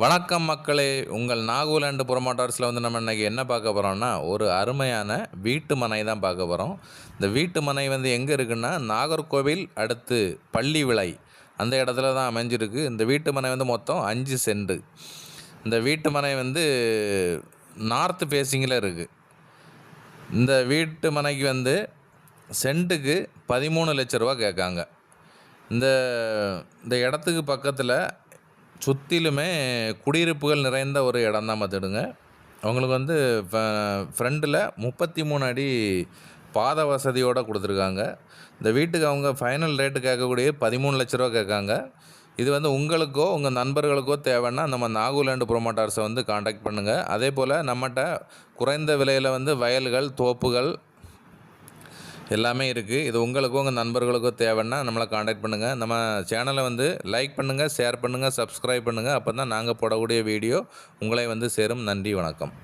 வணக்கம் மக்களே. உங்கள் நாகூலாண்டு புறமாட்டார்ஸில் வந்து நம்ம இன்றைக்கி என்ன பார்க்க போகிறோம்னா ஒரு அருமையான வீட்டு மனை தான் பார்க்க போகிறோம் இந்த வீட்டு மனை வந்து எங்கே இருக்குன்னா நாகர்கோவில் அடுத்து பள்ளி விளை. அந்த இடத்துல தான் அமைஞ்சிருக்கு. இந்த வீட்டு மனை வந்து மொத்தம் அஞ்சு சென்ட் இந்த வீட்டு மனை வந்து நார்த்து ஃபேஸிங்கில் இருக்குது இந்த வீட்டு மனைக்கு வந்து சென்ட்டுக்கு பதிமூணு லட்ச ரூபா கேட்காங்க. இந்த இந்த இடத்துக்கு பக்கத்தில் சுற்றிலுமே குடியிருப்புகள் நிறைந்த ஒரு இடம் தான் பார்த்துடுங்க. அவங்களுக்கு வந்து ஃப்ரண்டில் முப்பத்தி மூணு அடி பாத வசதியோடு கொடுத்துருக்காங்க. இந்த வீட்டுக்கு அவங்க ஃபைனல் ரேட்டு கேட்கக்கூடிய பதிமூணு லட்ச ரூபா கேட்காங்க. இது வந்து உங்களுக்கோ உங்கள் நண்பர்களுக்கோ தேவைன்னா நம்ம நாகூலாண்டு ப்ரோமோட்டார்ஸை வந்து காண்டாக்ட் பண்ணுங்கள் அதே போல் நம்மகிட்ட குறைந்த விலையில் வந்து வயல்கள் தோப்புகள் எல்லாமே இருக்குது இது உங்களுக்கும் உங்கள் நண்பர்களுக்கும் தேவைன்னா நம்மளை காண்டாக்ட் பண்ணுங்கள் நம்ம சேனலை வந்து லைக் பண்ணுங்கள் ஷேர் பண்ணுங்கள் சப்ஸ்கிரைப் பண்ணுங்கள் அப்போ தான் நாங்கள் போடக்கூடிய வீடியோ உங்களை வந்து சேரும். நன்றி வணக்கம்.